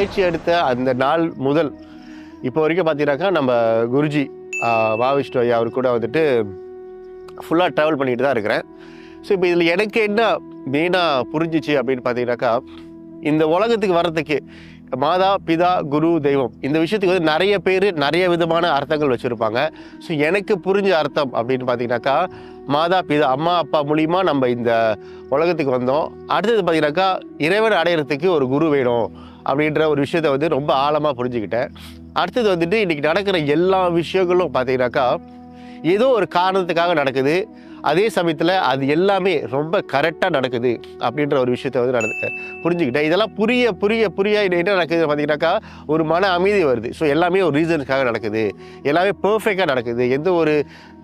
பயிற்சி எடுத்த அந்த நாள் முதல் இப்போ வரைக்கும் பார்த்தீங்கன்னாக்கா நம்ம குருஜி வாவிஷ்ணு ஐயா அவர் கூட வந்துட்டு ஃபுல்லாக ட்ராவல் பண்ணிட்டு தான் இருக்கிறேன். ஸோ இப்போ இதில் எனக்கு என்ன மெயினாக புரிஞ்சிச்சு அப்படின்னு பார்த்தீங்கன்னாக்கா இந்த உலகத்துக்கு வர்றதுக்கு மாதா பிதா குரு தெய்வம் இந்த விஷயத்துக்கு வந்து நிறைய பேர் நிறைய விதமான அர்த்தங்கள் வச்சுருப்பாங்க. ஸோ எனக்கு புரிஞ்ச அர்த்தம் அப்படின்னு பார்த்தீங்கன்னாக்கா மாதா பிதா அம்மா அப்பா மூலிமா நம்ம இந்த உலகத்துக்கு வந்தோம். அடுத்தது பார்த்தீங்கன்னாக்கா இறைவன் அடையிறதுக்கு ஒரு குரு வேணும் அப்படின்ற ஒரு விஷயத்த வந்து ரொம்ப ஆழமாக புரிஞ்சுக்கிட்டேன். அடுத்தது வந்துட்டு இன்றைக்கி நடக்கிற எல்லா விஷயங்களும் பார்த்தீங்கன்னாக்கா ஏதோ ஒரு காரணத்துக்காக நடக்குது. அதே சமயத்தில் அது எல்லாமே ரொம்ப கரெக்டாக நடக்குது அப்படின்ற ஒரு விஷயத்த வந்து நடந்து புரிஞ்சுக்கிட்டேன். இதெல்லாம் புரிய புரிய புரிய என்ன நடக்குது பார்த்தீங்கன்னாக்கா ஒரு மன அமைதி வருது. ஸோ எல்லாமே ஒரு ரீசனுக்காக நடக்குது. எல்லாமே பர்ஃபெக்டாக நடக்குது. எந்த ஒரு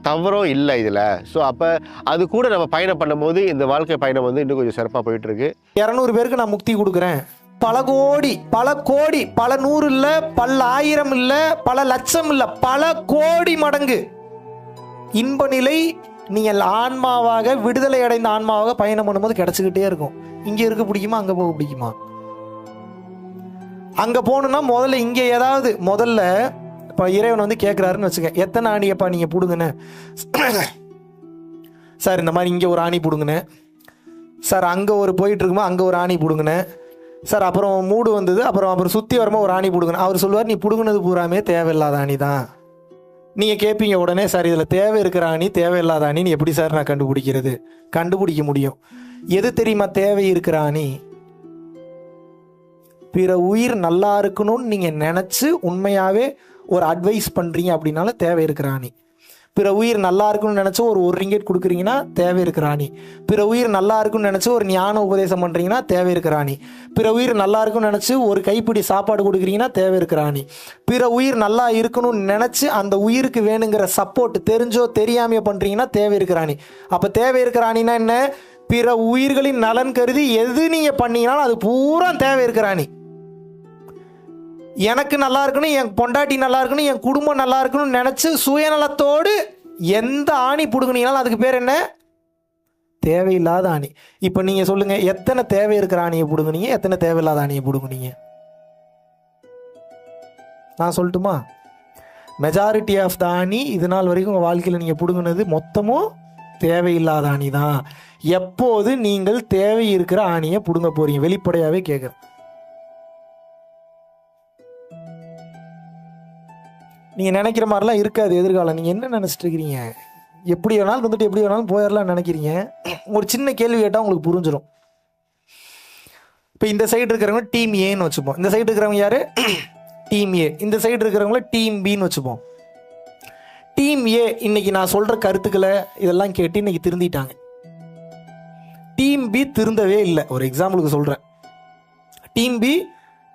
தவறும் இல்லை இதில். ஸோ அப்போ அது கூட நம்ம பயணம் பண்ணும்போது இந்த வாழ்க்கை பயணம் வந்து இன்னும் கொஞ்சம் சிறப்பாக போயிட்டுருக்கு. இரநூறு பேருக்கு நான் முக்தி கொடுக்குறேன். பல கோடி பல கோடி பல நூறு இல்லை பல ஆயிரம் இல்லை பல லட்சம் இல்லை பல கோடி மடங்கு. இன்ப நிலை நீங்கள் ஆன்மாவாக விடுதலை அடைந்த ஆன்மாவாக பயணம் பண்ணும்போது கிடச்சிக்கிட்டே இருக்கும். இங்கே இருக்க பிடிக்குமா அங்கே போக பிடிக்குமா? அங்கே போகணுன்னா முதல்ல இங்கே ஏதாவது முதல்ல இப்போ இறைவன் வந்து கேட்குறாருன்னு வச்சுக்க எத்தனை ஆணியப்பா நீங்கள் பிடுங்கண்ணே சார் இந்த மாதிரி இங்கே ஒரு ஆணி பிடுங்கண்ணே சார் அங்கே ஒரு போயிட்டுருக்குமா அங்கே ஒரு ஆணி பிடுங்கண்ண சார் அப்புறம் மூடு வந்தது அப்புறம் அப்புறம் சுற்றி வரமா ஒரு ஆணி பிடுங்கணும் அவர் சொல்லுவார் நீ பிடுங்கினது பூராமே தேவையில்லாத ஆணி தான். நீங்கள் கேட்பீங்க உடனே சார் இதில் தேவை இருக்கிற ஆணி தேவையில்லாத ஆணின்னு எப்படி சார் நான் கண்டுபிடிக்கிறது? கண்டுபிடிக்க முடியும். எது தெரியுமா தேவை இருக்கிற ஆணி? பிற உயிர் நல்லா இருக்கணும்னு நீங்கள் நினச்சி உண்மையாகவே ஒரு அட்வைஸ் பண்ணுறீங்க அப்படின்னால தேவை இருக்கிற ஆணி. பிற உயிர் நல்லா இருக்குன்னு நினச்சி ஒரு ஒரு ரிங்கெட் கொடுக்குறீங்கன்னா தேவை இருக்கிற ஆணி. பிற உயிர் நல்லா இருக்குன்னு நினச்சி ஒரு ஞான உபதேசம் பண்ணுறீங்கன்னா தேவை இருக்கிற ஆணி. பிற உயிர் நல்லா இருக்குன்னு நினச்சி ஒரு கைப்பிடி சாப்பாடு கொடுக்குறீங்கன்னா தேவை இருக்கிற ஆணி. பிற உயிர் நல்லா இருக்கணும்னு நினச்சி அந்த உயிருக்கு வேணுங்கிற சப்போர்ட் தெரிஞ்சோ தெரியாமையோ பண்ணுறீங்கன்னா தேவை இருக்கிற ஆணி. அப்போ தேவை இருக்கிற ஆணினா என்ன? பிற உயிர்களின் நலன் கருதி எது நீங்கள் பண்ணீங்கனாலும் அது பூரா தேவை இருக்கிற ஆணி. எனக்கு நல்லா இருக்கணும் என் பொண்டாட்டி நல்லா இருக்கணும் என் குடும்பம் நல்லா இருக்கணும்னு நினச்சி சுயநலத்தோடு எந்த ஆணி பிடுங்குனீங்கனாலும் அதுக்கு பேர் என்ன? தேவையில்லாத ஆணி. இப்போ நீங்கள் சொல்லுங்கள் எத்தனை தேவை இருக்கிற ஆணியை பிடுங்குனீங்க எத்தனை தேவையில்லாத ஆணியை பிடுங்குனீங்க? நான் சொல்லட்டுமா? மெஜாரிட்டி ஆஃப் த ஆணி இது நாள் வரைக்கும் உங்கள் வாழ்க்கையில் நீங்கள் பிடுங்கினது மொத்தமும் தேவையில்லாத ஆணி தான் எப்போது நீங்கள் தேவை இருக்கிற ஆணியை பிடுங்க போகிறீங்க வெளிப்படையாகவே கேட்குறேன் நீங்கள் நினைக்கிற மாதிரிலாம் இருக்காது எதிர்காலம். நீங்கள் என்ன நினச்சிட்டு இருக்கிறீங்க எப்படி வேணாலும் வந்துட்டு எப்படி வேணாலும் போயிடலாம் நினைக்கிறீங்க? ஒரு சின்ன கேள்வி கேட்டால் உங்களுக்கு புரிஞ்சிடும் இப்போ இந்த சைடு இருக்கிறவங்க டீம் ஏன்னு வச்சுப்போம். இந்த சைடு இருக்கிறவங்க யார்? டீம் ஏ இந்த சைடு இருக்கிறவங்கள டீம் பின்னு வச்சுப்போம். டீம் ஏ இன்னைக்கு நான் சொல்கிற கருத்துக்களை இதெல்லாம் கேட்டு இன்னைக்கு திருந்திட்டாங்க. டீம் பி திருந்தவே இல்லை. ஒரு எக்ஸாம்பிளுக்கு சொல்கிறேன் டீம் பி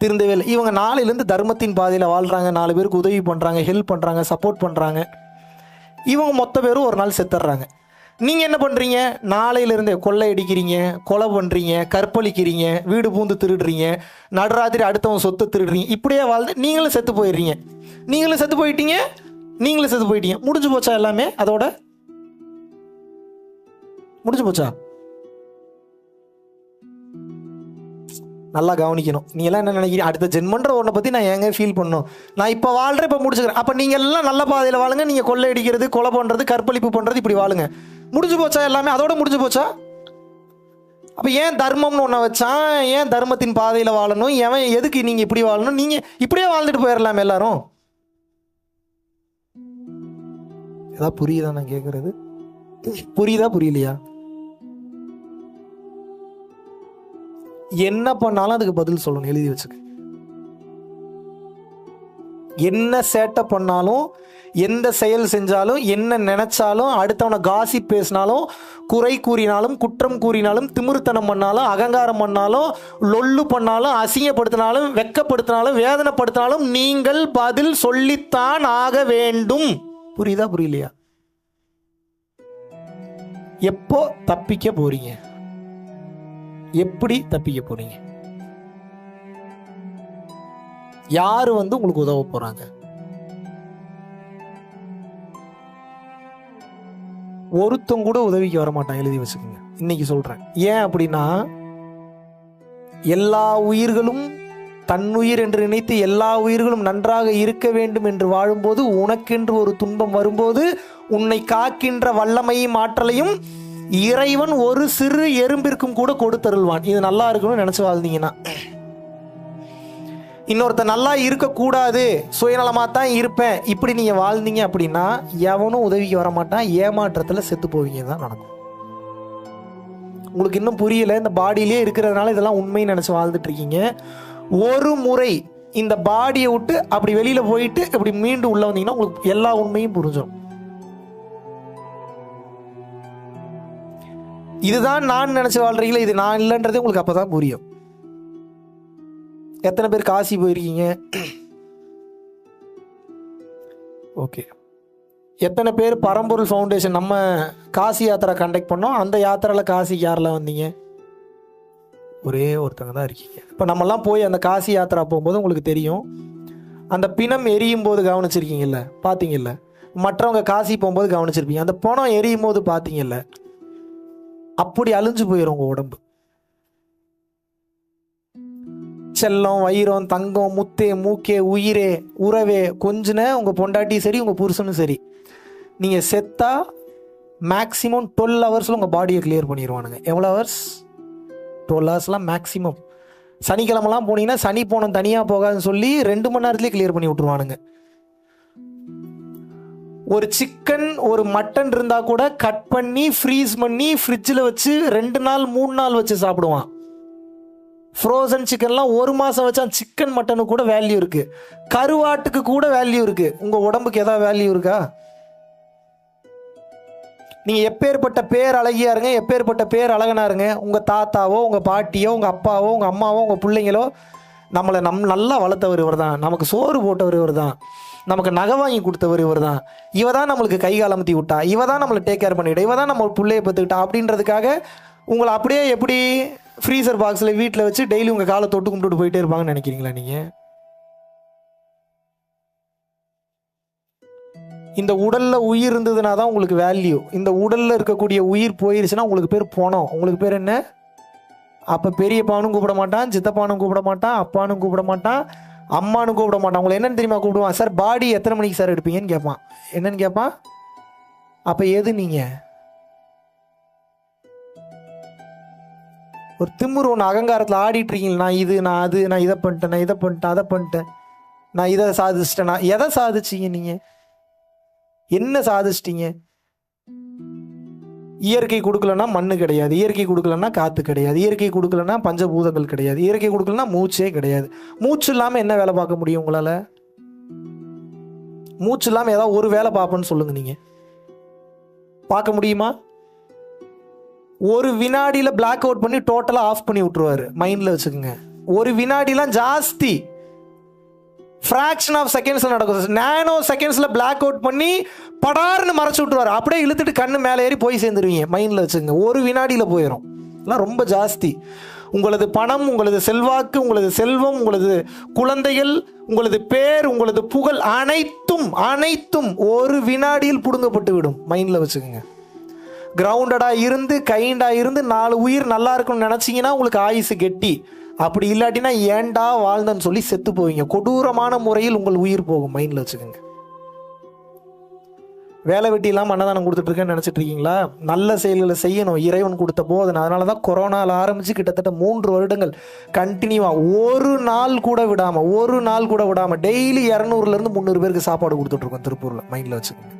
திருந்தவே இல்லை. இவங்க நாளையிலேருந்து தர்மத்தின் பாதையில் வாழ்கிறாங்க நாலு பேருக்கு உதவி பண்ணுறாங்க ஹெல்ப் பண்ணுறாங்க சப்போர்ட் பண்ணுறாங்க இவங்க மொத்த பேரும் ஒரு நாள் செத்துடுறாங்க நீங்கள் என்ன பண்ணுறீங்க நாளையிலேருந்தே கொள்ளை அடிக்கிறீங்க கொலை பண்ணுறீங்க கற்பழிக்கிறீங்க வீடு பூந்து திருடுறீங்க நடுராத்திரி அடுத்தவங்க சொத்தை திருடுறீங்க. இப்படியே வாழ்ந்து நீங்களும் செத்து போயிடுறீங்க. நீங்களும் செத்து போயிட்டீங்க நீங்களும் செத்து போயிட்டீங்க. முடிஞ்சு போச்சா எல்லாமே? அதோட முடிஞ்சு போச்சா? நல்லா கவனிக்கணும். நீ எல்லாம் என்ன நினைக்கிறீங்க அடுத்த ஜென்மன்ற ஒன்றை பற்றி நான் ஏங்க ஃபீல் பண்ணணும் நான் இப்போ வாழ்கிறேன் இப்போ முடிச்சுக்கிறேன். அப்போ நீங்கள் எல்லாம் நல்ல பாதையில் வாழுங்க. நீங்கள் கொள்ளை அடிக்கிறது கொலை பண்ணுறது கற்பழிப்பு பண்ணுறது இப்படி வாழுங்க. முடிஞ்சு போச்சா எல்லாமே? அதோட முடிஞ்சு போச்சா? அப்போ ஏன் தர்மம்னு ஒன்றை வச்சான் ஏன் தர்மத்தின் பாதையில் வாழணும்? எவன் எதுக்கு நீங்கள் இப்படி வாழணும்? நீங்கள் இப்படியே வாழ்ந்துட்டு போயிடலாம் எல்லாரும். ஏதாவது புரியுதா நான் கேட்குறது புரியுதா புரியலையா? என்ன பண்ணாலும் அதுக்கு பதில் சொல்லணும் எழுதி வச்சுக்க. என்ன சேட்டை பண்ணாலும் எந்த செயல் செஞ்சாலும் என்ன நினைச்சாலும் அடுத்தவனை காசி பேசினாலும் குறை கூறினாலும் குற்றம் கூறினாலும் திமிருத்தனம் பண்ணாலும் அகங்காரம் பண்ணாலும் லொல்லு பண்ணாலும் அசிங்கப்படுத்தினாலும் வெக்கப்படுத்தினாலும் வேதனைப்படுத்தினாலும் நீங்கள் பதில் சொல்லித்தான் ஆக வேண்டும். புரியுதா புரியலையா? எப்போ தப்பிக்க போறீங்க? எப்படி தப்பிக்க போறீங்க? யாரு வந்து உங்களுக்கு உதவ போறாங்க? ஒருத்தன் கூட உதவிக்கு வர மாட்டான் எழுதி வச்சுக்கோங்க. இன்னைக்கு சொல்றேன். ஏன் அப்படின்னா எல்லா உயிர்களும் தன்னுயிர் என்று நினைத்து எல்லா உயிர்களும் நன்றாக இருக்க வேண்டும் என்று வாழும்போது உனக்கென்று ஒரு துன்பம் வரும்போது உன்னை காக்கின்ற வல்லமையும் ஆற்றலையும் இறைவன் ஒரு சிறு எறும்பிற்கும் கூட கொடுத்தருள்வான். இது நல்லா இருக்கணும்னு நினைச்சு வாழ்ந்தீங்கன்னா. இன்னொருத்த நல்லா இருக்கக்கூடாது சுயநலமாக தான் இருப்பேன். இப்படி நீங்கள் வாழ்ந்தீங்க அப்படின்னா எவனும் உதவிக்கு வர மாட்டான் ஏமாற்றத்தில் செத்து போவீங்க தான் நடக்கும். உங்களுக்கு இன்னும் புரியல இந்த பாடியிலே இருக்கிறதுனால இதெல்லாம் உண்மைன்னு நினச்சி வாழ்ந்துட்டு இருக்கீங்க ஒரு முறை இந்த பாடியை விட்டு அப்படி வெளியில் போயிட்டு இப்படி மீண்டும் உள்ள வந்தீங்கன்னா உங்களுக்கு எல்லா உண்மையும் புரிஞ்சிடும் இதுதான் நான் நினச்சி வாழ்கிறீங்களே இது நான் இல்லைன்றதே உங்களுக்கு அப்போ தான் புரியும். எத்தனை பேர் காசி போயிருக்கீங்க? ஓகே எத்தனை பேர் பரம்பொருள் ஃபவுண்டேஷன் நம்ம காசி யாத்திரை கண்டக்ட் பண்ணோம்? அந்த யாத்திரையில் காசிக்கு யாரெல்லாம் வந்தீங்க? ஒரே ஒருத்தங்க தான் இருக்கீங்க. இப்போ நம்மலாம் போய் அந்த காசி யாத்திரா போகும்போது உங்களுக்கு தெரியும். அந்த பிணம் எரியும் போது கவனிச்சிருக்கீங்கல்ல? பார்த்தீங்கல்ல மற்றவங்க காசி போகும்போது கவனிச்சிருப்பீங்க. அந்த பணம் எரியும் போது பார்த்தீங்கல்ல அப்படி அழிஞ்சு போயிடும் உங்கள் உடம்பு. செல்லம் வயிறம் தங்கம் முத்தே மூக்கே உயிரே உறவே கொஞ்சின உங்கள் பொண்டாட்டியும் சரி உங்கள் புருஷனும் சரி. நீங்கள் செத்தா மேக்ஸிமம் டுவெல் ஹவர்ஸில் உங்கள் பாடியை கிளியர் பண்ணிடுவானுங்க எவ்வளோ ஹவர்ஸ் டுவெல் ஹவர்ஸ்லாம் மேக்ஸிமம் சனிக்கிழமெல்லாம் போனீங்கன்னா சனி போனம் தனியாக போகாதுன்னு சொல்லி ரெண்டு மணி நேரத்துலேயே கிளியர் பண்ணி விட்ருவானுங்க ஒரு சிக்கன் ஒரு மட்டன் இருந்தால் கூட கட் பண்ணி ஃப்ரீஸ் பண்ணி ஃப்ரிட்ஜில் வச்சு ரெண்டு நாள் மூணு நாள் வச்சு சாப்பிடுவான். ஃப்ரோசன் சிக்கன்லாம் ஒரு மாதம் வச்சா சிக்கன் மட்டனுக்கு கூட வேல்யூ இருக்குது கருவாட்டுக்கு கூட வேல்யூ இருக்குது உங்கள் உடம்புக்கு எதாவது வேல்யூ இருக்கா? நீங்கள் எப்பேற்பட்ட பேர் அழகியா இருங்க எப்பேற்பட்ட பேர் அழகனா இருங்க. உங்கள் தாத்தாவோ உங்கள் பாட்டியோ உங்கள் அப்பாவோ உங்கள் அம்மாவோ உங்கள் பிள்ளைங்களோ நம்மளை நம் நல்லா வளர்த்தவர் இவர் தான் நமக்கு சோறு போட்டவர் இவர் தான் நமக்கு நகை வாங்கி கொடுத்தவர் இவர் தான் இவ தான் நம்மளுக்கு கை காலமத்தி விட்டா. இவ தான் நம்மளை டேக் கேர் பண்ணிவிட்டா இவ தான் நம்ம பிள்ளைய பார்த்துக்கிட்டா அப்படின்றதுக்காக உங்களை அப்படியே எப்படி ஃப்ரீசர் பாக்ஸில் வீட்டில் வச்சு டெய்லி உங்கள் காலை தொட்டு கும்பிட்டு போயிட்டே இருப்பாங்கன்னு நினைக்கிறீங்களா நீங்கள் இந்த உடலில் உயிர் இருந்ததுனா தான் உங்களுக்கு வேல்யூ இந்த உடலில் இருக்கக்கூடிய உயிர் போயிருச்சுன்னா உங்களுக்கு பேர் போனோம் உங்களுக்கு பேர் என்ன? அப்போ பெரியப்பானும் கூப்பிட மாட்டான் சித்தப்பானும் கூப்பிட மாட்டான் அப்பானும் கூப்பிட மாட்டான் அம்மானும் கூப்பிட மாட்டான். உங்களை என்னன்னு தெரியுமா கூப்பிடுவான்? சார் பாடி எத்தனை மணிக்கு சார் எடுப்பீங்கன்னு கேட்பான். என்னன்னு கேட்பான்? அப்போ எது நீங்கள் ஒரு திமிரு ஒன்று அகங்காரத்தில் ஆடிட்டு இருக்கீங்க. நான் இது நான் அது நான் இதை பண்ணிட்டேன் நான் இதை பண்ணிட்டேன் அதை பண்ணிட்டேன் நான் இதை சாதிச்சிட்டேன் நான் எதை சாதிச்சிங்க நீங்கள் என்ன சாதிச்சிட்டீங்க? இயற்கை கொடுக்கலன்னா மண்ணு கிடையாது. இயற்கை கொடுக்கலன்னா காற்று கிடையாது. இயற்கை கொடுக்கலன்னா பஞ்சபூதங்கள் கிடையாது. இயற்கை கொடுக்கலன்னா மூச்சே கிடையாது. மூச்சு இல்லாமல் என்ன வேலை பார்க்க முடியும் உங்களால்? மூச்சு இல்லாமல் ஏதாவது ஒரு வேலை பார்ப்பேன்னு சொல்லுங்க நீங்கள் பார்க்க முடியுமா? ஒரு வினாடியில் பிளாக் அவுட் பண்ணி டோட்டலாக ஆஃப் பண்ணி விட்ருவாரு மைண்டில் வச்சுக்கோங்க. ஒரு வினாடிலாம் ஜாஸ்தி. ஃப்ராக்ஷன் ஆஃப் செகண்ட்ஸில் நடக்கும் நேனோ செகண்ட்ஸில் பிளாக் அவுட் பண்ணி படார்னு மறைச்சு விட்ருவார் அப்படியே இழுத்துட்டு கண்ணு மேலே ஏறி போய் சேர்ந்துருவீங்க. மைண்டில் வச்சுங்க. ஒரு வினாடியில் போயிடும் எல்லாம் ரொம்ப ஜாஸ்தி. உங்களது பணம் உங்களது செல்வாக்கு உங்களது செல்வம் உங்களது குழந்தைகள் உங்களது பேர் உங்களது புகழ் அனைத்தும் அனைத்தும் ஒரு வினாடியில் பிடுங்கப்பட்டு விடும். மைண்டில் வச்சுக்கோங்க. கிரவுண்டடாக இருந்து கைண்டாக இருந்து நாலு உயிர் நல்லா இருக்கும்னு நினச்சிங்கன்னா உங்களுக்கு ஆயுசு கெட்டி. அப்படி இல்லாட்டினா ஏன்டா வாழ்ந்தன்னு சொல்லி செத்து போவீங்க. கொடூரமான முறையில் உங்கள் உயிர் போகும் மைண்டில் வச்சுக்கோங்க. வேலை வெட்டி இல்லாமல் அன்னதானம் கொடுத்துட்டு இருக்கேன்னு நினச்சிட்டு இருக்கீங்களா நல்ல செயல்களை செய்யணும். இறைவன் கொடுத்த போதனை. அதனால தான் கொரோனாவில் ஆரம்பித்து கிட்டத்தட்ட மூன்று வருடங்கள் கண்டினியூவாக ஒரு நாள் கூட விடாமல் ஒரு நாள் கூட விடாமல் டெய்லி இரநூறுலேருந்து முந்நூறு பேருக்கு சாப்பாடு கொடுத்துட்ருக்கோம் திருப்பூரில் மைண்டில் வச்சுக்கோங்க.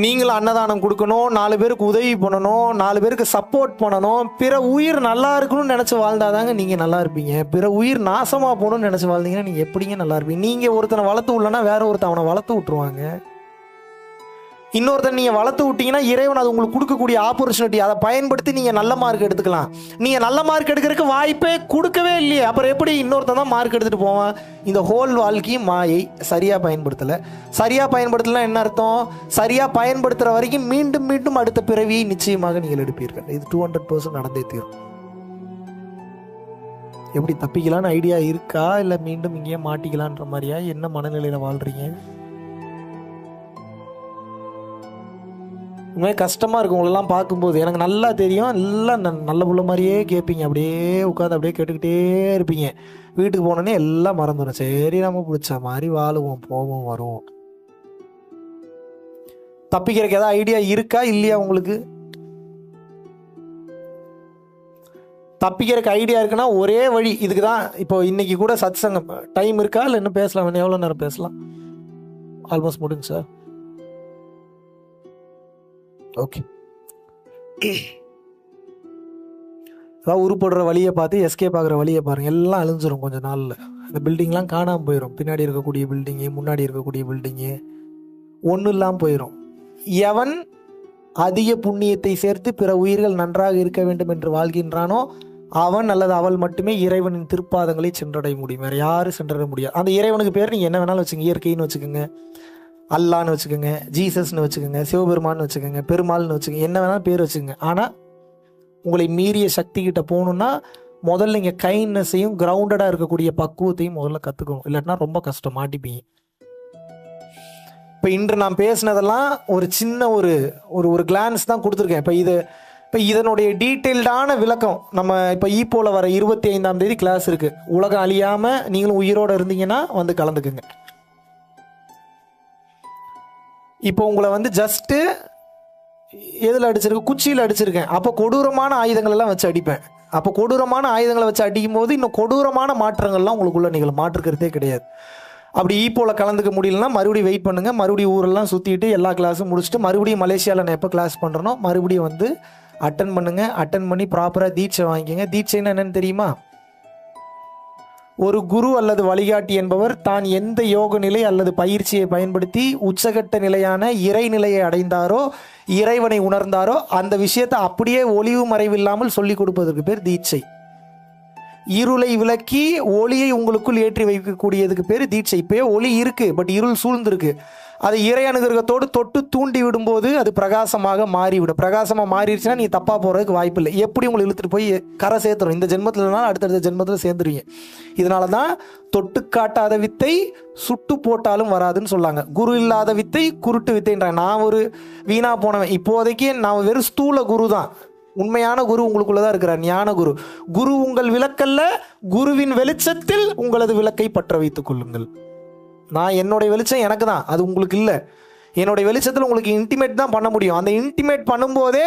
நீங்களும் அன்னதானம் கொடுக்கணும் நாலு பேருக்கு உதவி பண்ணணும் நாலு பேருக்கு சப்போர்ட் பண்ணணும். பிற உயிர் நல்லா இருக்கணும்னு நினச்சி வாழ்ந்தாதாங்க நீங்கள் நல்லா இருப்பீங்க. பிற உயிர் நாசமாக போகணும்னு நினச்சி வாழ்ந்தீங்கன்னா நீங்கள் எப்படிங்க நல்லா இருப்பீங்க? நீங்கள் ஒருத்தனை வளர்த்து விடலன்னா வேற ஒருத்தன் அவனை வளர்த்து விட்ருவாங்க இன்னொருத்தன் நீங்கள் வளர்த்து விட்டீங்கன்னா இறைவன் அது உங்களுக்கு கொடுக்கக்கூடிய ஆப்பர்ச்சுனிட்டி அதை பயன்படுத்தி நீங்கள் நல்ல மார்க் எடுத்துக்கலாம். நீங்கள் நல்ல மார்க் எடுக்கிறதுக்கு வாய்ப்பே கொடுக்கவே இல்லையே. அப்புறம் எப்படி இன்னொருத்தன் தான் மார்க் எடுத்துகிட்டு போவான்? இந்த ஹோல் வாழ்க்கையும் மாயை சரியாக பயன்படுத்தலை. சரியாக பயன்படுத்தலாம் என்ன அர்த்தம்? சரியாக பயன்படுத்துகிற வரைக்கும் மீண்டும் மீண்டும் அடுத்த பிறவியை நிச்சயமாக நீங்கள் எடுப்பீர்கள். இது டூ ஹண்ட்ரட் பர்சன்ட் நடந்தே தீரும். எப்படி தப்பிக்கலான்னு ஐடியா இருக்கா? இல்லை மீண்டும் இங்கேயே மாட்டிக்கலான்ற மாதிரியா? என்ன மனநிலையில் வாழ்கிறீங்க உண்மையாக கஷ்டமாக இருக்கும் உங்களெல்லாம் பார்க்கும்போது எனக்கு நல்லா தெரியும். எல்லாம் ந- நல்ல புள்ள மாதிரியே கேட்பீங்க. அப்படியே உட்காந்து அப்படியே கேட்டுக்கிட்டே இருப்பீங்க. வீட்டுக்கு போனோடனே எல்லாம் மறந்துடும் சரி நம்ம பிடிச்ச மாதிரி வாழுவோம் போவோம் வருவோம். தப்பிக்கிறதுக்கு ஏதாவது ஐடியா இருக்கா? இல்லையா உங்களுக்கு? தப்பிக்கிறதுக்கு ஐடியா இருக்குன்னா ஒரே வழி. இதுக்கு தான் இப்போ இன்னைக்கு கூட சத்சங்கம் டைம் இருக்கா? இல்லை இன்னும் பேசலாம். எவ்வளோ நேரம் பேசலாம்? ஆல்மோஸ்ட் முடிஞ்சு சார் ஓகே அதாவது உருப்படுற வழியை பார்த்து எஸ்கேப் ஆகிற வழியை பாருங்க. எல்லாம் அழிஞ்சிரும் கொஞ்சம் நாளில். இந்த பில்டிங்லாம் காணாமல் போயிடும் பின்னாடி இருக்கக்கூடிய பில்டிங்கு முன்னாடி இருக்கக்கூடிய பில்டிங்கு ஒன்றும் இல்லாமல் போயிடும் எவன் அதிக புண்ணியத்தை சேர்த்து பிற உயிர்கள் நன்றாக இருக்க வேண்டும் என்று வாழ்கின்றானோ அவன் அல்லது அவள் மட்டுமே இறைவனின் திருப்பாதங்களை சென்றடைய முடியும். வேறு யாரும் சென்றடைய முடியாது. அந்த இறைவனுக்கு பேர் நீங்கள் என்ன வேணாலும் வச்சுங்க இயற்கைன்னு வச்சுக்கோங்க. அல்லான்னு வச்சுக்கோங்க ஜீசஸ்னு வச்சுக்கோங்க சிவபெருமான்னு வச்சுக்கோங்க பெருமாள்னு வச்சுக்கோங்க என்ன வேணாலும் பேர் வச்சுக்கோங்க. ஆனால் உங்களை மீறிய சக்தி கிட்ட போகணுன்னா முதல்ல நீங்கள் கைண்ட்னஸையும் கிரவுண்டடாக இருக்கக்கூடிய பக்குவத்தையும் முதல்ல கற்றுக்கணும் இல்லாட்டினா ரொம்ப கஷ்டம் மாட்டிப்பீங்க. இப்போ இன்று நான் பேசினதெல்லாம் ஒரு சின்ன ஒரு ஒரு ஒரு கிளான்ஸ் தான் கொடுத்துருக்கேன். இப்போ இது இப்போ இதனுடைய டீட்டெயில்டான விளக்கம் நம்ம இப்போ ஈப்போல வர இருபத்தி ஐந்தாம் தேதி கிளாஸ் இருக்குது உலகம் அழியாமல் நீங்களும் உயிரோடு இருந்தீங்கன்னா வந்து கலந்துக்குங்க. இப்போ உங்களை வந்து ஜஸ்ட்டு எதில் அடிச்சிருக்கேன் குச்சியில் அடிச்சிருக்கேன். அப்போ கொடூரமான ஆயுதங்கள் எல்லாம் வச்சு அடிப்பேன். அப்போ கொடூரமான ஆயுதங்களை வச்சு அடிக்கும் போது இன்னும் கொடூரமான மாற்றங்கள்லாம் உங்களுக்குள்ள நிகழும். மாற்றுக்கிறதே கிடையாது. அப்படி e ஈப்போவில் கலந்துக்க முடியலன்னா மறுபடியும் வெயிட் பண்ணுங்கள் மறுபடியும் ஊரெல்லாம் சுற்றிட்டு எல்லா கிளாஸும் முடிச்சுட்டு மறுபடியும் மலேசியாவில் நான் எப்போ கிளாஸ் பண்ணுறனோ மறுபடியும் வந்து அட்டன் பண்ணுங்கள் அட்டன் பண்ணி ப்ராப்பராக தீட்சை வாங்கிக்கோங்க. தீட்சைன்னா என்னென்னு தெரியுமா? ஒரு குரு அல்லது வழிகாட்டி என்பவர் தான் எந்த யோக நிலை அல்லது பயிற்சியை பயன்படுத்தி உச்சகட்ட நிலையான இறைநிலையை அடைந்தாரோ இறைவனை உணர்ந்தாரோ அந்த விஷயத்தை அப்படியே ஒளிவு மறைவில்லாமல் சொல்லிக் கொடுப்பதற்கு பேர் தீட்சை. இருளை விளக்கி ஒளியை உங்களுக்குள் ஏற்றி வைக்கக்கூடியதுக்கு பேர் தீட்சை. இப்போயே ஒளி இருக்குது பட் இருள் சூழ்ந்திருக்கு. அதை இறை அனுகிரகத்தோடு தொட்டு தூண்டி விடும்போது அது பிரகாசமாக மாறிவிடும். பிரகாசமாக மாறிடுச்சுன்னா நீ தப்பாக போகிறதுக்கு வாய்ப்பு இல்லை எப்படி உங்களை இழுத்துட்டு போய் கரை சேர்த்துரும்? இந்த ஜென்மத்தில்னாலும் அடுத்தடுத்த ஜென்மத்தில் சேர்ந்துருவீங்க. இதனால தான் தொட்டு காட்டாத வித்தை சுட்டு போட்டாலும் வராதுன்னு சொல்லாங்க. குரு இல்லாத வித்தை குருட்டு வித்தைன்றாங்க. நான் ஒரு வீணாக போனவன். இப்போதைக்கு நான் வெறும் ஸ்தூல குரு தான் உண்மையான குரு உங்களுக்குள்ள தான் இருக்கிறார் ஞான குரு. குரு உங்கள் விளக்கல்ல குருவின் வெளிச்சத்தில் உங்களது விளக்கை பற்ற வைத்துக் கொள்ளுங்கள். நான் என்னுடைய வெளிச்சம் எனக்கு தான் அது உங்களுக்கு இல்லை. என்னுடைய வெளிச்சத்தில் உங்களுக்கு இன்டிமேட் தான் பண்ண முடியும். அந்த இன்டிமேட் பண்ணும்போதே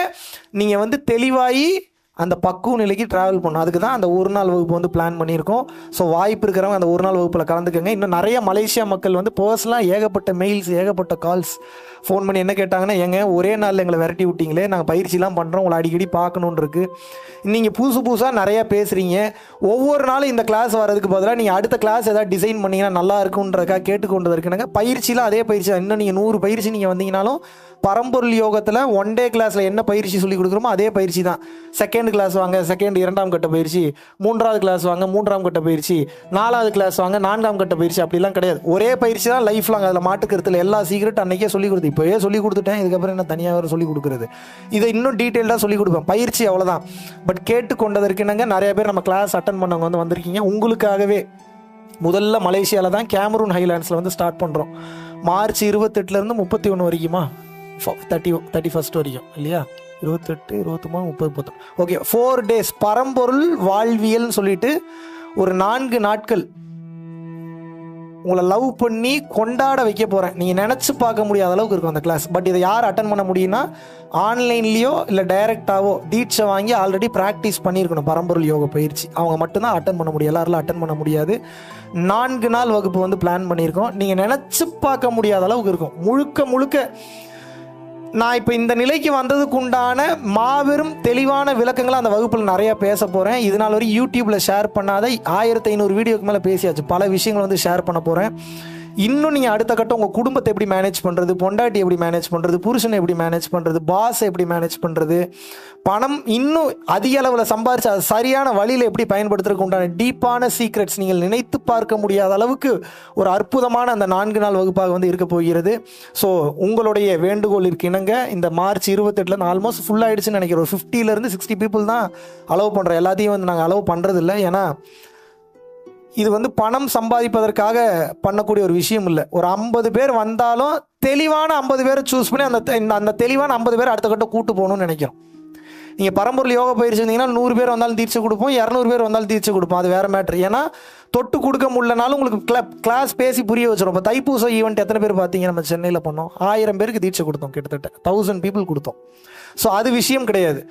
நீங்கள் வந்து தெளிவாகி அந்த பக்குவ நிலைக்கு ட்ராவல் பண்ணும் அதுக்கு தான் அந்த ஒரு நாள் வகுப்பு வந்து பிளான் பண்ணியிருக்கோம். ஸோ வாய்ப்பு இருக்கிறவங்க அந்த ஒரு நாள் வகுப்பில் கலந்துக்கங்க. இன்னும் நிறைய மலேசியா மக்கள் வந்து பர்சனலாக ஏகப்பட்ட மெயில்ஸ் ஏகப்பட்ட கால்ஸ் ஃபோன் பண்ணி என்ன கேட்டாங்கன்னா ஏங்க ஒரே நாளில் எங்களை விரட்டி விட்டிங்களே நாங்கள் பயிற்சிலாம் பண்ணுறோம் உங்களை அடிக்கடி பார்க்கணுன்ருக்கு நீங்கள் புதுசு புதுசாக நிறையா பேசுகிறீங்க ஒவ்வொரு நாளும் இந்த கிளாஸ் வரதுக்கு பதிலாக நீங்கள் அடுத்த கிளாஸ் ஏதாவது டிசைன் பண்ணிங்கன்னா நல்லா இருக்குன்றக்கா கேட்டுக்கொண்டு இருக்குனாங்க பயிற்சியில் அதே பயிற்சி தான். இன்னும் நீங்கள் நூறு பயிற்சி நீங்கள் வந்தீங்கனாலும் பரம்பொருள் யோகத்தில் ஒன் டே கிளாஸில் என்ன பயிற்சி சொல்லி கொடுக்குறோமோ அதே பயிற்சி தான். செகண்ட் கிளாஸ் வாங்க செகண்ட் இரண்டாம் கட்ட பயிற்சி. மூன்றாவது கிளாஸ் வாங்க மூன்றாம் கட்ட பயிற்சி. நாலாவது கிளாஸ் வாங்க நான்காம் கட்ட பயிற்சி. அப்படிலாம் கிடையாது. ஒரே பயிற்சி தான் லைஃப் லாங் அதில் மாட்டுக்கிறதுல எல்லா சீக்கிரட் அன்னைக்கே சொல்லி கொடுத்து இப்போயே சொல்லி கொடுத்துட்டேன். இதுக்கப்புறம் என்ன தனியாக வேறு சொல்லி கொடுக்குறது? இதை இன்னும் டீட்டெயில்டாக சொல்லி கொடுப்பேன். பயிற்சி அவ்வளோதான் பட் கேட்டுக்கொண்டதற்கு என்னங்க? நிறைய பேர் நம்ம கிளாஸ் அட்டன் பண்ணவங்க வந்து வந்திருக்கீங்க. உங்களுக்காகவே முதல்ல மலேசியாவில் தான் கேமரூன் ஹைலாண்ட்ஸில் வந்து ஸ்டார்ட் பண்ணுறோம் மார்ச் இருபத்தெட்டுலேருந்து முப்பத்தி ஒன்று வரைக்குமா? தேர்ட்டி தேர்ட்டி ஃபஸ்ட் வரைக்கும் இல்லையா? இருபத்தெட்டு இருபத்தொம்பது முப்பது முப்பத்தி ஓகே ஃபோர் டேஸ் பரம்பொருள் வாழ்வியல்னு சொல்லிட்டு ஒரு நான்கு நாட்கள் உங்களை லவ் பண்ணி கொண்டாட வைக்க போகிறேன் நீங்கள் நினச்சி பார்க்க முடியாத அளவுக்கு இருக்கும் அந்த கிளாஸ் பட் இதை யார் அட்டன் பண்ண முடியும்னா ஆன்லைன்லேயோ இல்லை டைரெக்டாவோ தீட்சை வாங்கி ஆல்ரெடி ப்ராக்டிஸ் பண்ணியிருக்கணும். பரம்பொருள் யோக பயிற்சி. அவங்க மட்டும்தான் அட்டன் பண்ண முடியும். எல்லாரும் அட்டன் பண்ண முடியாது. நான்கு நாள் வகுப்பு வந்து பிளான் பண்ணியிருக்கோம். நீங்கள் நினச்சி பார்க்க முடியாத அளவுக்கு இருக்கும். முழுக்க முழுக்க நான் இப்போ இந்த நிலைக்கு வந்ததுக்கு உண்டான மாபெரும் தெளிவான விளக்கங்களை அந்த வகுப்பில் நிறையா பேச போகிறேன் இதனால் வரையும் வரை யூடியூப்பில் ஷேர் பண்ணாத ஆயிரத்தி ஐநூறு வீடியோக்கு மேலே பேசியாச்சு. பல விஷயங்கள் வந்து ஷேர் பண்ண போகிறேன் இன்னும் நீங்கள் அடுத்த கட்டம் உங்கள் குடும்பத்தை எப்படி மேனேஜ் பண்ணுறது பொண்டாட்டி எப்படி மேனேஜ் பண்ணுறது புருஷனை எப்படி மேனேஜ் பண்ணுறது பாஸ் எப்படி மேனேஜ் பண்ணுறது பணம் இன்னும் அதிக அளவில் சம்பாரிச்சு அது சரியான வழியில் எப்படி பயன்படுத்துறதுக்கு உண்டான டீப்பான சீக்ரெட்ஸ் நீங்கள் நினைத்து பார்க்க முடியாத அளவுக்கு ஒரு அற்புதமான அந்த நான்கு நாள் வகுப்பாக வந்து இருக்க போகிறது. ஸோ உங்களுடைய வேண்டுகோளிற்கு இணங்க இந்த மார்ச் இருபத்தெட்டுலேருந்து ஆல்மோஸ்ட் ஃபுல் ஆகிடுச்சுன்னு நினைக்கிறேன். ஒரு ஃபிஃப்டிலேருந்து சிக்ஸ்டி பீப்புள் தான் அலோவ் பண்ணுறோம் எல்லாத்தையும் வந்து நாங்கள் அலோவ் பண்ணுறதில்ல ஏன்னா இது வந்து பணம் சம்பாதிப்பதற்காக பண்ணக்கூடிய ஒரு விஷயம் இல்லை. ஒரு ஐம்பது பேர் வந்தாலும் தெளிவான ஐம்பது பேரை சூஸ் பண்ணி அந்த அந்த தெளிவான ஐம்பது பேர் அடுத்த கட்டம் கூட்டு போகணும்னு நினைக்கிறோம். நீங்கள் பரம்பூரில் யோகா பயிற்சி இருந்தீங்கன்னா நூறு பேர் வந்தாலும் தீர்ச்சி கொடுப்போம் இரநூறு பேர் வந்தாலும் தீர்ச்சி கொடுப்போம். அது வேறு மேட்ரு ஏன்னா தொட்டு கொடுக்க முடியலனாலும் உங்களுக்கு கிளப் கிளாஸ் பேசி புரிய வச்சிடும் இப்போ தைப்பூச ஈவெண்ட் எத்தனை பேர் பார்த்தீங்க நம்ம சென்னையில் பண்ணோம். ஆயிரம் பேருக்கு தீட்சை கொடுத்தோம் கிட்டத்தட்ட. தௌசண்ட் பீப்புள் கொடுத்தோம். ஸோ அது விஷயம் கிடையாது.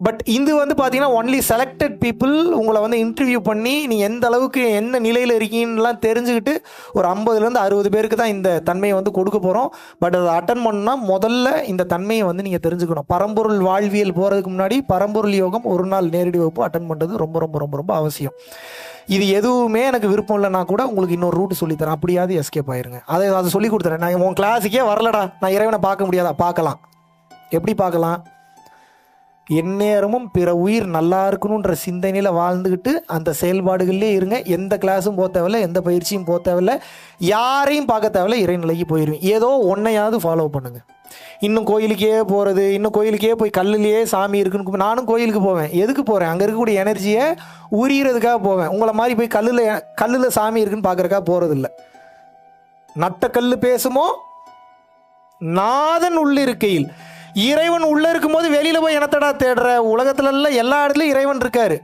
பட் இது வந்து பார்த்தீங்கன்னா ஒன்லி செலக்டட் பீப்புள் உங்களை வந்து இன்டர்வியூ பண்ணி நீங்கள் எந்த அளவுக்கு என்ன நிலையில் இருக்கீங்கலாம் தெரிஞ்சுக்கிட்டு ஒரு ஐம்பதுலேருந்து அறுபது பேருக்கு தான் இந்த தன்மையை வந்து கொடுக்க போகிறோம் பட் அதை அட்டன் பண்ணால் முதல்ல இந்த தன்மையை வந்து நீங்கள் தெரிஞ்சுக்கணும். பரம்பொருள் வாழ்வியல் போகிறதுக்கு முன்னாடி பரம்பொருள் யோகம் ஒரு நாள் நேரடி வகுப்பு அட்டன் பண்ணுறது ரொம்ப ரொம்ப ரொம்ப ரொம்ப அவசியம். இது எதுவுமே எனக்கு விருப்பம் இல்லைனா கூட உங்களுக்கு இன்னொரு ரூட் சொல்லித்தரேன் அப்படியாவது எஸ்கேப் ஆயிருங்க. அதை அதை சொல்லி கொடுத்துறேன். நான் உன் கிளாஸுக்கே வரலடா. நான் இறைவனை பார்க்க முடியாதா? பார்க்கலாம். எப்படி பார்க்கலாம்? எந்நேரமும் பிற உயிர் நல்லா இருக்கணுன்ற சிந்தனையில் வாழ்ந்துக்கிட்டு அந்த செயல்பாடுகள்லேயே இருங்க. எந்த கிளாஸும் போக தேவையில்ல எந்த பயிற்சியும் போக தேவையில்ல. யாரையும் பார்க்க தேவையில்ல இறைநிலைக்கு போயிடுவீங்க ஏதோ ஒன்றையாவது ஃபாலோ பண்ணுங்க. இன்னும் கோயிலுக்கே போகிறது இன்னும் கோயிலுக்கே போய் கல்லுலேயே சாமி இருக்குன்னு நானும் கோயிலுக்கு போவேன். எதுக்கு போகிறேன் அங்கே இருக்கக்கூடிய எனர்ஜியை உரியறதுக்காக போவேன். உங்களை மாதிரி போய் கல்லில் கல்லில் சாமி இருக்குன்னு பார்க்குறக்காக போகிறதில்ல நட்ட கல் பேசுமோ? நாதன் உள்ளிருக்கையில். இறைவன் உள்ள இருக்கும்போது வெளியில போய் என்னத்தடா தேடுற? உலகத்துல எல்லாம் எல்லா இடத்துலயும் இறைவன் இருக்காரு.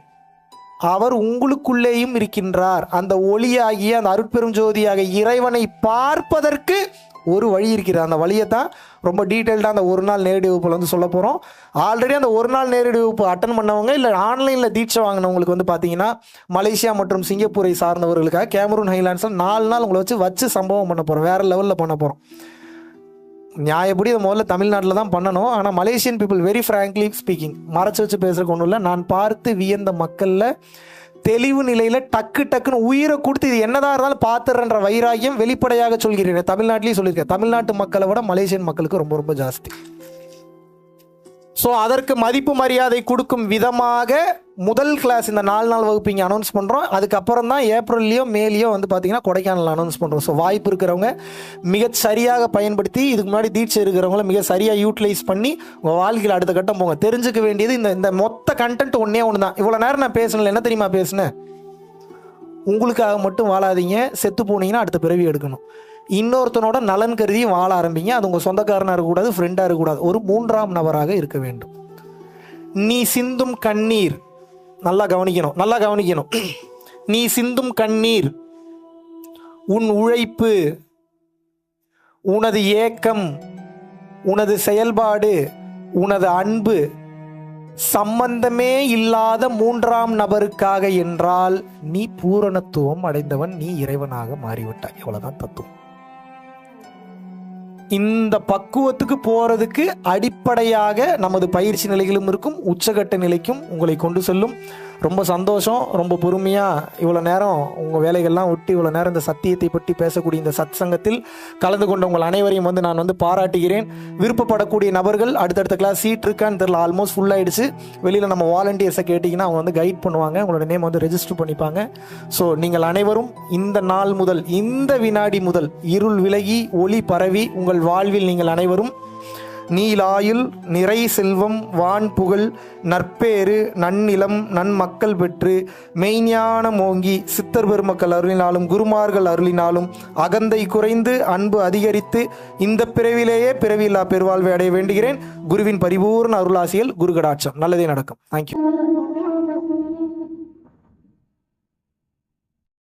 அவர் உங்களுக்குள்ளேயும் இருக்கின்றார். அந்த ஒளியாகிய அந்த அருட்பெரும் ஜோதியாக இறைவனை பார்ப்பதற்கு ஒரு வழி இருக்கிறது. அந்த வழியை தான் ரொம்ப டீட்டெயில்டாக அந்த ஒரு நாள் நேரடி வகுப்பில் வந்து சொல்ல போகிறோம் ஆல்ரெடி அந்த ஒரு நாள் நேரடி வகுப்பு அட்டன் பண்ணவங்க இல்லை ஆன்லைனில் தீட்சை வாங்கினவங்களுக்கு வந்து பார்த்தீங்கன்னா மலேசியா மற்றும் சிங்கப்பூரை சார்ந்தவர்களுக்காக கேமரூன் ஹைலாண்ட்ஸில் நாலு நாள் உங்களை வச்சு வச்சு சம்பவம் பண்ண போகிறோம் வேறு லெவலில் பண்ண போகிறோம் நியாயப்படி இதை முதல்ல தமிழ்நாட்டில் தான் பண்ணணும். ஆனால் Malaysian people very frankly speaking மறைச்சு வச்சு பேசுகிறக்கு ஒன்றும் இல்லை. நான் பார்த்து வியந்த மக்களில் தெளிவு நிலையில் டக்கு டக்குன்னு உயிரை கொடுத்து இது என்னதான் இருந்தாலும் பார்த்துறன்ற வைராகியம் வெளிப்படையாக சொல்கிறேன். தமிழ்நாட்டிலையும் சொல்லியிருக்கேன். தமிழ்நாட்டு மக்களை விட மலேசியன் மக்களுக்கு ரொம்ப ரொம்ப ஜாஸ்தி. ஸோ அதற்கு மதிப்பு மரியாதை கொடுக்கும் விதமாக முதல் கிளாஸ் இந்த நாலு நாள் வகுப்பு இங்கே அனௌன்ஸ் பண்ணுறோம் அதுக்கப்புறம் தான் ஏப்ரல்லையோ மேலேயோ வந்து பார்த்தீங்கன்னா கொடைக்கானல் அனௌன்ஸ் பண்ணுறோம் ஸோ வாய்ப்பு இருக்கிறவங்க மிக சரியாக பயன்படுத்தி இதுக்கு முன்னாடி தீட்சை இருக்கிறவங்கள மிக சரியாக யூட்டிலைஸ் பண்ணி உங்கள் வாழ்க்கையில் அடுத்த கட்டம் போங்க. தெரிஞ்சுக்க வேண்டியது இந்த இந்த மொத்த கண்டென்ட் ஒன்றே ஒன்று தான். இவ்வளோ நேரம் நான் பேசணும் என்ன தெரியுமா பேசுனேன்? உங்களுக்காக மட்டும் வாழாதீங்க. செத்து போனீங்கன்னா அடுத்த பிறவி எடுக்கணும். இன்னொருத்தனோட நலன் கருதி வாழ ஆரம்பிங்க. அது உங்கள் சொந்தக்காரனாக இருக்கக்கூடாது ஃப்ரெண்டாக இருக்கக்கூடாது. ஒரு மூன்றாம் நபராக இருக்க வேண்டும். நீ சிந்தும் கண்ணீர். நல்லா கவனிக்கணும் நல்லா கவனிக்கணும். நீ சிந்தும் கண்ணீர். உன் உழைப்பு உனது ஏக்கம் உனது செயல்பாடு உனது அன்பு சம்பந்தமே இல்லாத மூன்றாம் நபருக்காக என்றால் நீ பூரணத்துவம் அடைந்தவன் நீ இறைவனாக மாறிவிட்டாய். எவ்வளோதான் தத்துவம். இந்த பக்குவத்துக்கு போகிறதுக்கு அடிப்படையாக நமது பயிற்சி நிலைகளும் இருக்கும். உச்சகட்ட நிலைக்கும் உங்களை கொண்டு செல்லும். ரொம்ப சந்தோஷம் ரொம்ப பொறுமையாக இவ்வளோ நேரம் உங்கள் வேலைகள்லாம் விட்டு இவ்வளோ நேரம் இந்த சத்தியத்தை பற்றி பேசக்கூடிய இந்த சத் சங்கத்தில் கலந்து கொண்ட உங்கள் அனைவரையும் வந்து நான் வந்து பாராட்டுகிறேன். விருப்பப்படக்கூடிய நபர்கள் அடுத்தடுத்த கிளாஸ் சீட் இருக்கான்னு தெரியல ஆல்மோஸ்ட் ஃபுல் ஆயிடுச்சு. வெளியில் நம்ம வாலண்டியர்ஸை கேட்டிங்கன்னா அவங்க வந்து கைட் பண்ணுவாங்க உங்களோட நேம் வந்து ரெஜிஸ்டர் பண்ணிப்பாங்க. ஸோ நீங்கள் அனைவரும் இந்த நாள் முதல் இந்த வினாடி முதல் இருள் விலகி ஒளி பரவி உங்கள் வாழ்வில் நீங்கள் அனைவரும் நீலாயுள் நிறை செல்வம் வான் புகழ் நற்பேறு நன்னிலம் நன்மக்கள் பெற்று மெய்ஞான மோங்கி சித்தர் பெருமக்கள் அருளினாலும் குருமார்கள் அருளினாலும் அகந்தை குறைந்து அன்பு அதிகரித்து இந்த பிறவிலேயே பிறவியில்லா பெருவாழ்வை அடைய வேண்டுகிறேன். குருவின் பரிபூர்ண அருளாசியல் குரு கடாட்சம் நல்லதே நடக்கும். தேங்க்யூ